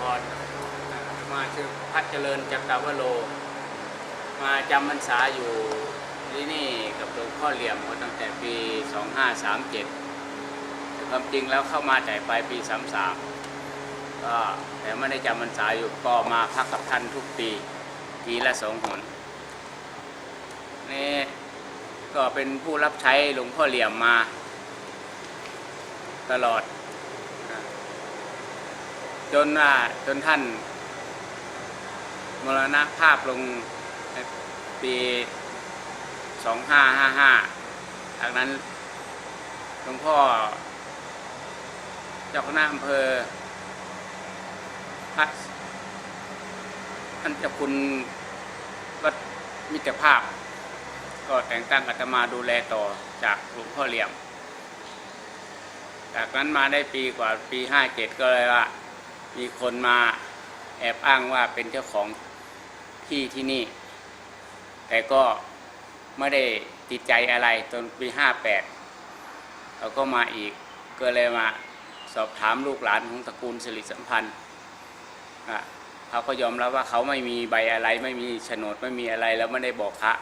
พรมาชื่อพระเจริญจักรวโล มาจำพรรษาอยู่ที่นี่กับหลวงพ่อเหลี่ยมมาตั้งแต่ปี 2537แต่ความจริงแล้วเข้ามาแต่ปลายปี 33 ก็แต่ไม่ได้จำพรรษาอยู่ก็มาพักกับท่านทุกปีปีละสองหนนี่ก็เป็นผู้รับใช้หลวงพ่อเหลี่ยมมา ตลอด จนว่าจนท่านมรณภาพลงในปี2555จากนั้นหลวงพ่อ เจ้าคณะอำเภอพระท่านเจ้าคุณวัดมิตรภาพ ก็แต่งตั้งอาตมาดูแลต่อจากหลวงพ่อเหลี่ยม จากนั้นมาได้ปีกว่าปีห้าเจ็ดก็เลยว่า มีคนมาแอบอ้างว่าเป็นเจ้าของที่ที่นี่ แต่ก็ไม่ได้ติดใจอะไรจนปีห้าแปดเขาก็มาอีกก็เลยมาสอบถามลูกหลานของตระกูลสิริสัมพันธ์อะเขาก็ยอมรับว่าเขาไม่มีใบอะไร ไม่มีโฉนดไม่มีอะไรแล้วไม่ได้บอกพระ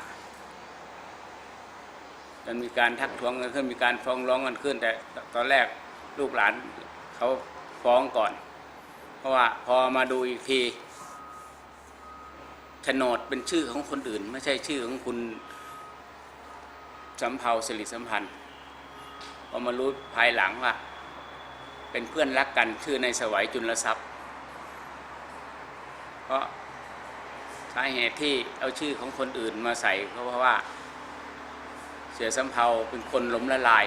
จนมีการทักท้วงกันขึ้นมีการฟ้องร้องกันขึ้น แต่ตอนแรกลูกหลานเขาฟ้องก่อน เพราะว่าพอมาดูอีกทีโฉนดเป็นชื่อของคนอื่น ไม่ใช่ชื่อของคุณสำเภาสิริสัมพันธ์พอมารู้ภายหลังว่าเป็นเพื่อนรักกันชื่อในสวัยจุลทรัพย์ เพราะสาเหตุที่เอาชื่อของคนอื่นมาใส่ก็เพราะว่า เสือสำเภาเป็นคนล้มละลาย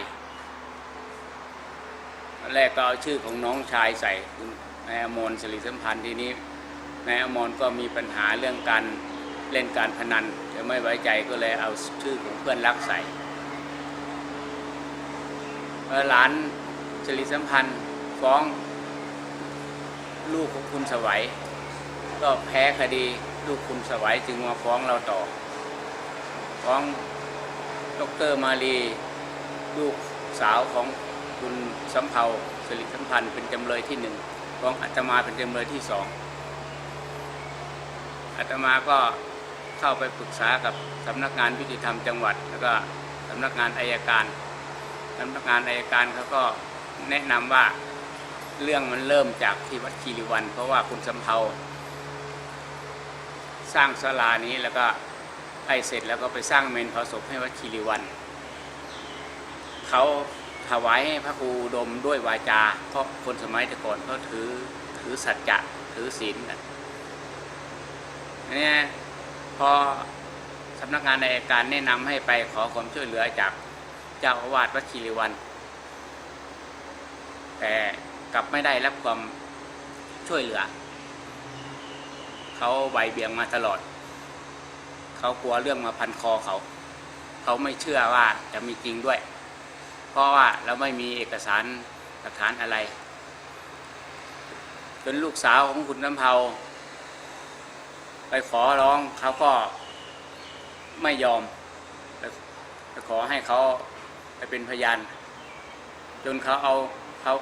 แรกก็เอาชื่อของน้องชายใส่ นายอมรสิริสัมพันธ์ทีนี้นายอมรก็มีปัญหาเรื่องการเล่นการพนันจะไม่ไว้ใจก็เลยเอาชื่อของเพื่อนรักใส่เมื่อหลานสิริสัมพันธ์ฟ้องลูกของคุณสวัย ก็แพ้คดีลูกคุณสวัยจึงมาฟ้องเราต่อ ฟ้องดรมาลีลูกสาวของคุณสำเภาสิริสัมพันธ์เป็นจำเลยที่หนึ่ง ของอาตมาเป็นจำเลยที่สองอาตมาก็เข้าไปปรึกษากับสำนักงานยุติธรรมจังหวัด แล้วก็สำนักงานอายการสำนักงานอายการเขาก็แนะนำว่าเรื่องมันเริ่มจากที่วัดคีรีวัน เพราะว่าคุณสำเภาสร้างศาลานี้แล้วก็ไอ้เสร็จแล้วก็ไปสร้างเมนเผาศพให้วัดคีรีวันเขา ถวายให้พระครูดมด้วยวาจา เพราะคนสมัยแต่ก่อนเขาถือถือสัจจะถือศีลกันอันนี้พอสำนักงานในการแนะนำให้ไปขอความช่วยเหลือจากเจ้าอาวาสวัดคีรีวัน แต่กลับไม่ได้รับความช่วยเหลือ เขาใบเบี่ยงมาตลอด เขากลัวเรื่องมาพันคอเขา เขาไม่เชื่อว่าจะมีจริงด้วย เพราะว่าเราไม่มีเอกสารหลักฐานอะไร จนลูกสาวของคุณน้ำเภาไปขอร้องเขาก็ไม่ยอมไปขอให้เขาไปเป็นพยาน จนเขาเอาเขา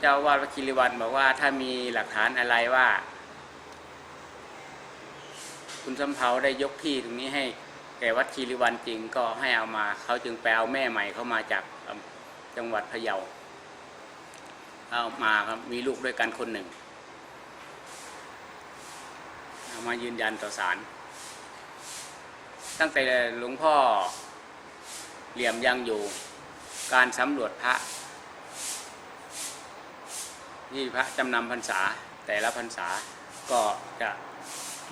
เจ้าวาดวัคิริวันบอกว่าถ้ามีหลักฐานอะไรว่า คุณสำเภาได้ยกที่ตรงนี้ให้ แก่วัดคีรีวันจริงก็ให้เอามา เขาจึงไปเอาแม่ใหม่เข้ามาจากจังหวัดพะเยาเอามาครับมีลูกด้วยกันคนหนึ่งเอามายืนยันต่อศาลตั้งแต่หลวงพ่อเหลี่ยมยังอยู่การสำรวจพระที่พระจำนำพรรษาแต่ละพรรษาก็จะ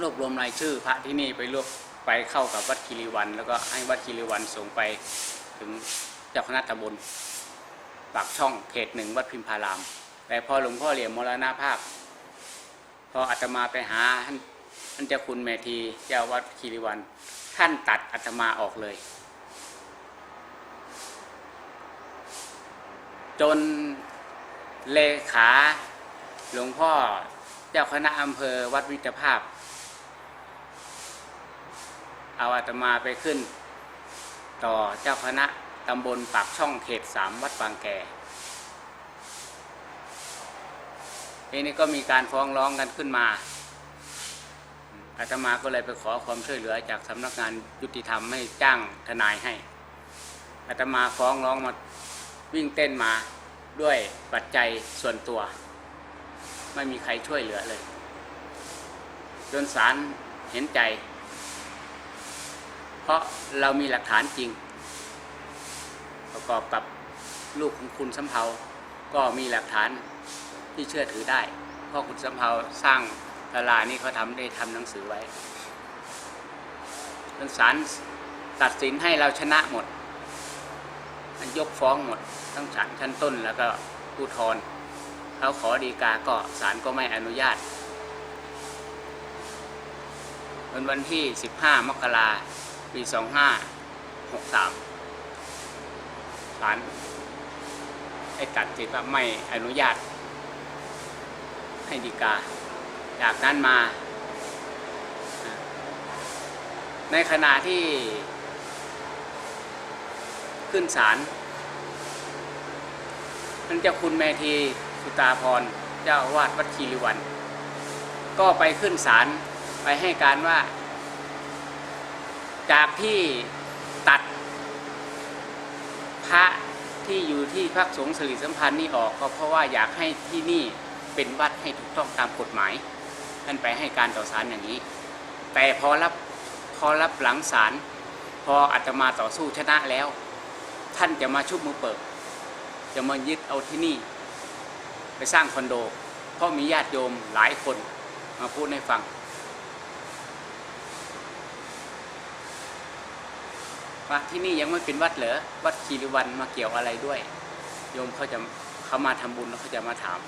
รวบรวมรายชื่อพระที่นี่ไปรวบ ไปเข้ากับวัดคีรีวัน แล้วก็ให้วัดคีรีวันส่งไปถึงเจ้าคณะตำบลปากช่องเขตหนึ่งวัดพิมพาราม แต่พอหลวงพ่อเหลี่ยมมรณภาพ พออาตมาไปหาท่านท่านเจ้าคุณเมธีเจ้าวัดคีรีวัน ท่านตัดอาตมาออกเลย จนเลขาหลวงพ่อเจ้าคณะอำเภอวัดวิจภาพ เอาอาตมาไปขึ้น ต่อเจ้าคณะตำบลปากช่องเขตสามวัดบางแกทีนี้ก็มีการฟ้องร้องกันขึ้นมาอาตมาก็เลยไปขอความช่วยเหลือจากสำนักงานยุติธรรมให้จ้างทนายให้อาตมาฟ้องร้องมาวิ่งเต้นมาด้วยปัจจัยส่วนตัว ไม่มีใครช่วยเหลือเลย จนศาลเห็นใจ ราะเรามีหลักฐานจริง ประกอบกับลูกของคุณสำเภาก็มีหลักฐานที่เชื่อถือได้ เพราะคุณสำเภาสร้างตลานี้เขาทำได้ทำหนังสือไว้จนศาลตัดสินให้เราชนะหมดยกฟ้องหมด ทั้งศาลชั้นต้นแล้วก็ผู้ทรเขาขอดีกาก็ศาลก็ไม่อนุญาตวันวันที่ 15 มกรา ปี2563ศาลให้ตัดสินว่าไม่อนุญาต ให้ดีกา จากนั้นมา ในขณะที่ขึ้นศาลมันจ้าคุณเมธีสุตาพรเจ้าวาดวัดคีรีวัน ก็ไปขึ้นศาลไปให้การว่า จากที่ตัดพระที่อยู่ที่พักสงฆ์สิริสัมพันธ์นี่ออกก็เพราะว่าอยากให้ที่นี่เป็นวัดให้ถูกต้องตามกฎหมายท่านไปให้การต่อศาลอย่างนี้ แต่พอรับพอรับหลังศาลพออาตมาต่อสู้ชนะแล้ว ท่านจะมาชุบมือเปิด จะมายึดเอาที่นี่ ไปสร้างคอนโด เพราะมีญาติโยมหลายคนมาพูดให้ฟัง ว่าที่นี่ยังไม่เป็นวัดเหรอวัดคีรีวันมาเกี่ยวอะไรด้วย โยมเขาจะเขามาทำบุญแล้วเขาจะมาถาม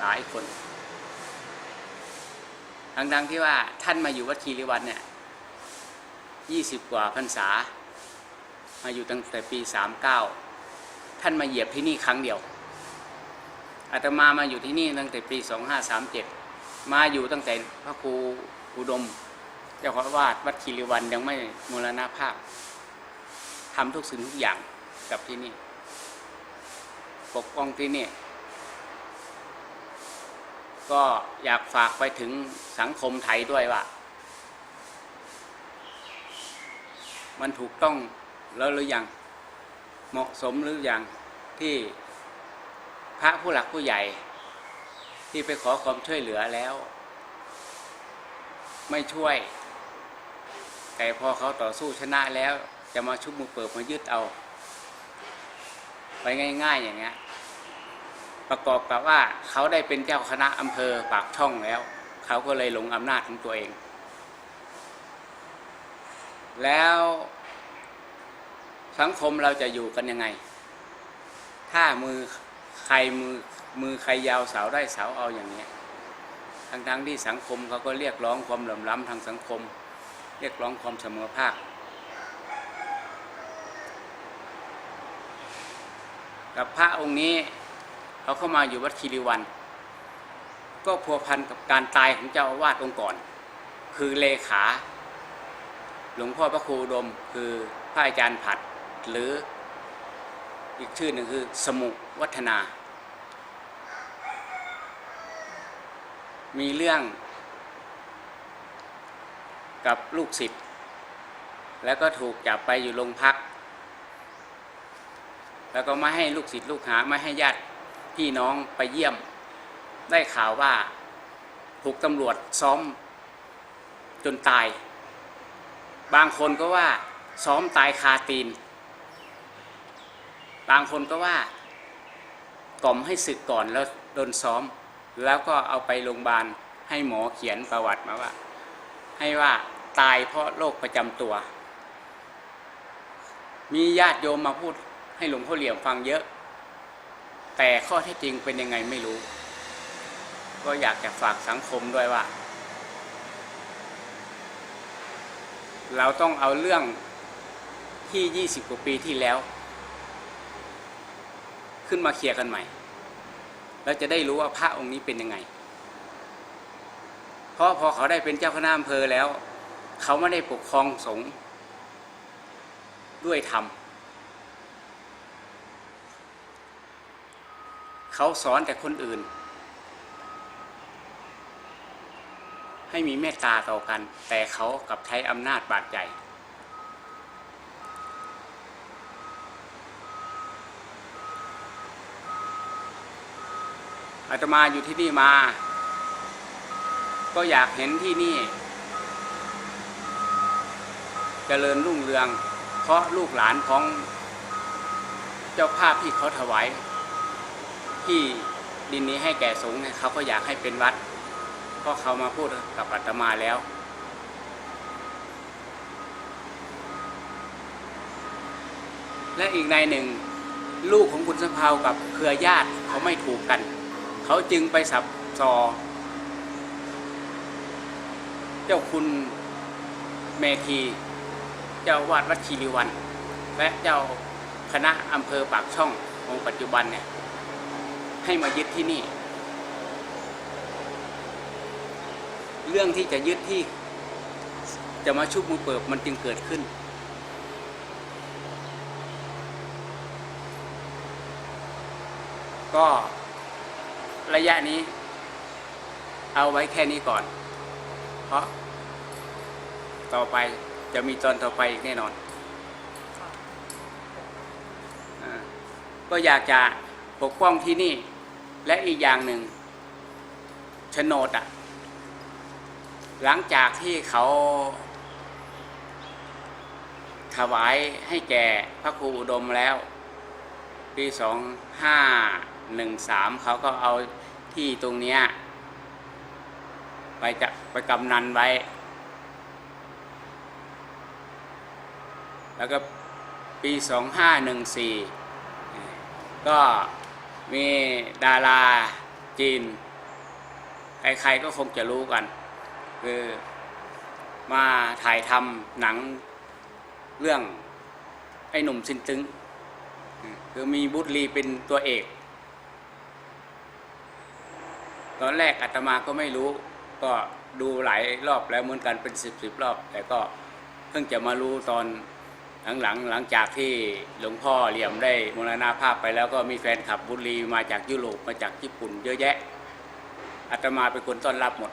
หลายคนดังๆที่ว่าท่านมาอยู่วัดคีรีวันเนี่ยยี่สิบกว่าพรรษา มาอยู่ตั้งแต่ปีสามเก้าท่านมาเหยียบที่นี่ครั้งเดียวอาตมามาอยู่ที่นี่ตั้งแต่ปีสองห้าสามเจ็ดมาอยู่ตั้งแต่พระครูอุดม เจ้าอาวาสวัดคีรีวันยังไม่มรณภาพทำทุกสิ่งทุกอย่างกับที่นี่ ปกป้องที่นี่ ก็อยากฝากไปถึงสังคมไทยด้วยว่า มันถูกต้องแล้วหรือยัง เหมาะสมหรือยังที่พระผู้หลักผู้ใหญ่ ที่ไปขอความช่วยเหลือแล้ว ไม่ช่วย แต่พอเขาต่อสู้ชนะแล้ว จะมาชุบมือเปิดมายึดเอา ไปง่าย ๆ อย่างเงี้ยประกอบกับว่าเขาได้เป็นเจ้าคณะอำเภอปากช่องแล้ว เขาก็เลยหลงอำนาจของตัวเอง แล้วสังคมเราจะอยู่กันยังไง ถ้ามือใครมือมือใครยาวเสาได้เสาเอาอย่างเนี้ยทั้งๆที่สังคมเขาก็เรียกร้องความเหลื่อมล้ำทางสังคม เรียกร้องความเสมอภาคกับพระองค์นี้เขาเข้ามาอยู่วัดคีรีวัน ก็พัวพันกับการตายของเจ้าอาวาสองค์ก่อน คือเลขา หลวงพ่อพระครูดมคือพระอาจารย์ผัดหรืออีกชื่อหนึ่งคือสมุวัฒนา มีเรื่อง กับลูกศิษย์แล้วก็ถูกจับไปอยู่โรงพัก แล้วก็ไม่ให้ลูกศิษย์ลูกหาไม่ให้ญาติพี่น้องไปเยี่ยม ได้ข่าวว่าถูกตำรวจซ้อมจนตาย บางคนก็ว่าซ้อมตายคาตีน บางคนก็ว่ากล่อมให้ศึกก่อนแล้วโดนซ้อม แล้วก็เอาไปโรงพยาบาลให้หมอเขียนประวัติมาว่า ให้ว่า ตายเพราะโรคประจำตัว มีญาติโยมมาพูดให้หลวงพ่อเหลี่ยมฟังเยอะ แต่ข้อเท็จจริงเป็นยังไงไม่รู้ ก็อยากจะฝากสังคมด้วยว่า เราต้องเอาเรื่องที่ 20 กว่าปีที่แล้ว ขึ้นมาเคลียร์กันใหม่เราจะได้รู้ว่าพระองค์นี้เป็นยังไง เพราะพอเขาได้เป็นเจ้าคณะอำเภอแล้ว เขาไม่ได้ปกครองสงฆ์ด้วยธรรม เขาสอนแต่คนอื่น ให้มีเมตตาต่อกัน แต่เขากับใช้อำนาจบาดใหญ่อาตมาอยู่ที่นี่มา ก็อยากเห็นที่นี่ เจริญรุ่งเรือง เพราะลูกหลานของเจ้าภาพที่เขาถวายที่ดินนี้ให้แก่สงฆ์เนี่ยเขาก็อยากให้เป็นวัด เพราะเขามาพูดกับอาตมาแล้ว และอีกในหนึ่ง ลูกของคุณสำเภาวกับเครือญาติเขาไม่ถูกกัน เขาจึงไปสับซอ เจ้าคุณเมธี เจ้าวาดวัดคีรีวัน และเจ้าคณะอำเภอปากช่องของปัจจุบันเนี่ยให้มายึดที่นี่ เรื่องที่จะยึดที่ จะมาชุบมือเปิบมันจึงเกิดขึ้น ก็ระยะนี้ เอาไว้แค่นี้ก่อน เพราะต่อไป จะมีตอนต่อไปอีกแน่นอนอาก็อยากจะปกป้องที่นี่ และอีกอย่างหนึ่งโฉนดอะหลังจากที่เขาถวายให้แก่พระครูอุดมแล้ว ปีสองห้าหนึ่งสามเขาก็เอาที่ตรงเนี้ยไปจะไปกำนันไว้ แล้วก็ปีสองห้าหนึ่งสี่ก็มีดาราจีน ใครๆก็คงจะรู้กัน คือมาถ่ายทำหนังเรื่องไอ้หนุ่มซินตึง คือมีบุตรีเป็นตัวเอก ตอนแรกอาตมาก็ไม่รู้ ก็ดูหลายรอบแล้วเหมือนกันเป็นสิบสิบรอบ แต่ก็เพิ่งจะมารู้ตอน หลังๆหลังจากที่หลวงพ่อเหลี่ยมได้มรณาภาพไปแล้วก็มีแฟนขับบุรีมาจากยุโรปมาจากญี่ปุ่น เยอะแยะอาตมาเป็นคนต้อนรับหมด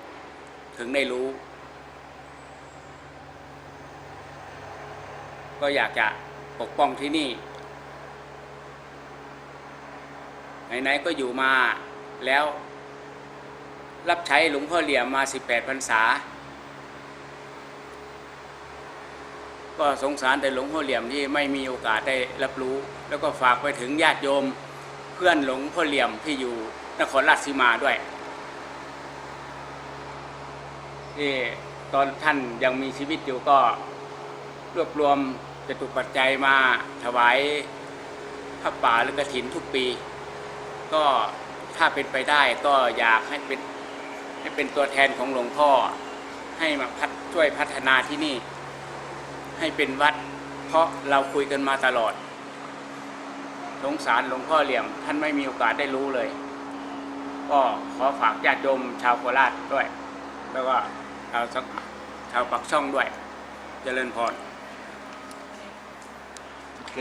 ถึงได้รู้ ก็อยากจะปกป้องที่นี่ไหนๆก็อยู่มาแล้วรับใช้หลวงพ่อเหลี่ยมมา 18พรรษา ก็สงสารแต่หลวงพ่อเหลี่ยมที่ไม่มีโอกาสได้รับรู้ แล้วก็ฝากไปถึงญาติโยมเพื่อนหลวงพ่อเหลี่ยมที่อยู่นครราชสีมาด้วยที่ตอนท่านยังมีชีวิตอยู่ก็รวบรวมจตุปัจจัยมาถวายพระป่าหรือกฐินทุกปี ก็ถ้าเป็นไปได้ก็อยากให้เป็นให้เป็นตัวแทนของหลวงพ่อ ให้มาพัดช่วยพัฒนาที่นี่ ให้เป็นวัด เพราะเราคุยกันมาตลอด สงสารหลวงพ่อเหลี่ยมท่านไม่มีโอกาสได้รู้เลย ก็ขอฝากญาติโยมชาวโคราชด้วย แล้วก็ชาวชาวปักช่องด้วย เจริญพรโอเค